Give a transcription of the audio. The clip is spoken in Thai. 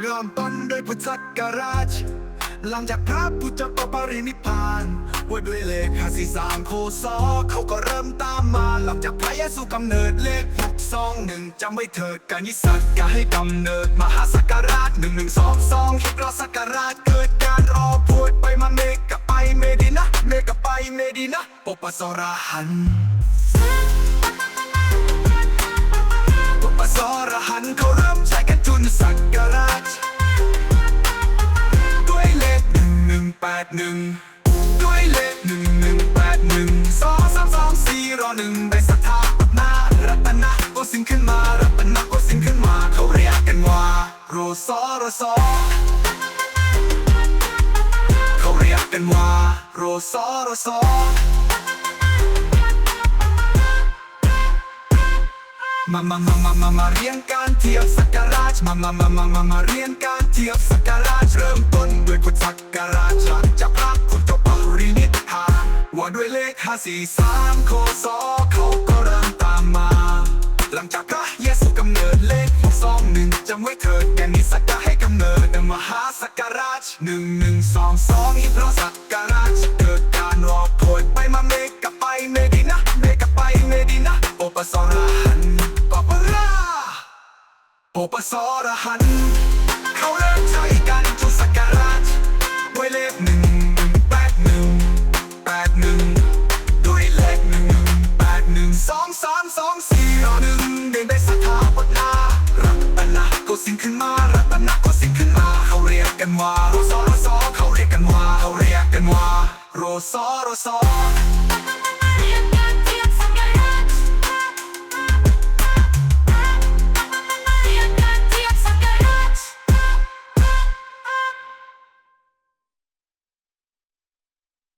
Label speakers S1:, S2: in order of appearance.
S1: เริ่
S2: มต้นด้วยพุทธศักราช หลังจากพระพุทธปปรินิพพานว่าด้วยเลขห้าสี่สามโคศเขาก็เริ่มตามมา หลังจากพระเยซูกำเนิดเลขหกสองหนึ่งจำไว้เถิดการยิสักกาให้กำเนิด มหาสักราชหนึ่งหนึ่งสองสองคิดรอสักราชเกิดการรอพูดไปมาเมกะไปเมดินเมกะไปเมดินะ ปปสรหันปปสรหันเขาเริ่มใช้กันจุนสักการะด้วยเลขหนึ่งหนึ่งแปดหนึ่งด้วยเลขหนึ่งหนึ่งแปดหนึ่งสองสามสองสี่รอหนึ่งได้สถาปนารัตนะโกสินขึ้นมารัตนะโกสินขึ้นมาเขาเรียกกันว่าโรซอโรซอ เขาเรียกกันว่าโรซอโรซอมามามามามามาเรียนการเทียบสักการะมามามามามามาเรียนการเทียบสักการะเริ่มต้นด้วยพุทธศักราชหลังจากพระพุทธปรินิพพานว่าด้วยเลขห้าสี่สามโคศเขาก็เริ่มตามมา หลังจากพระเยซูกำเนิดเลขหกสองหนึ่งจำไว้เถิดแกนิสักกะให้กำเนิดมหาสักการะหนึ่งหนึ่งสองสองอีกเพระ โอปสอรหัน เขาเริ่มใช้กันทุกสักการะด้วยเลขหนึ่งแปดหนึ่งแปดหนึ่งด้วยเลขหนึ่งหนึ่งแปดหนึ่งสองสามสองสี่รอหนึ่งหนึ่งได้สถาปนารัตนะโกสินขึ้นมารัตนะโกสินขึ้นมา เขาเรียกกันว่าโรซอโรซอเขาเรียกกันว่าเขาเรียกกันว่าโรซอโรซอ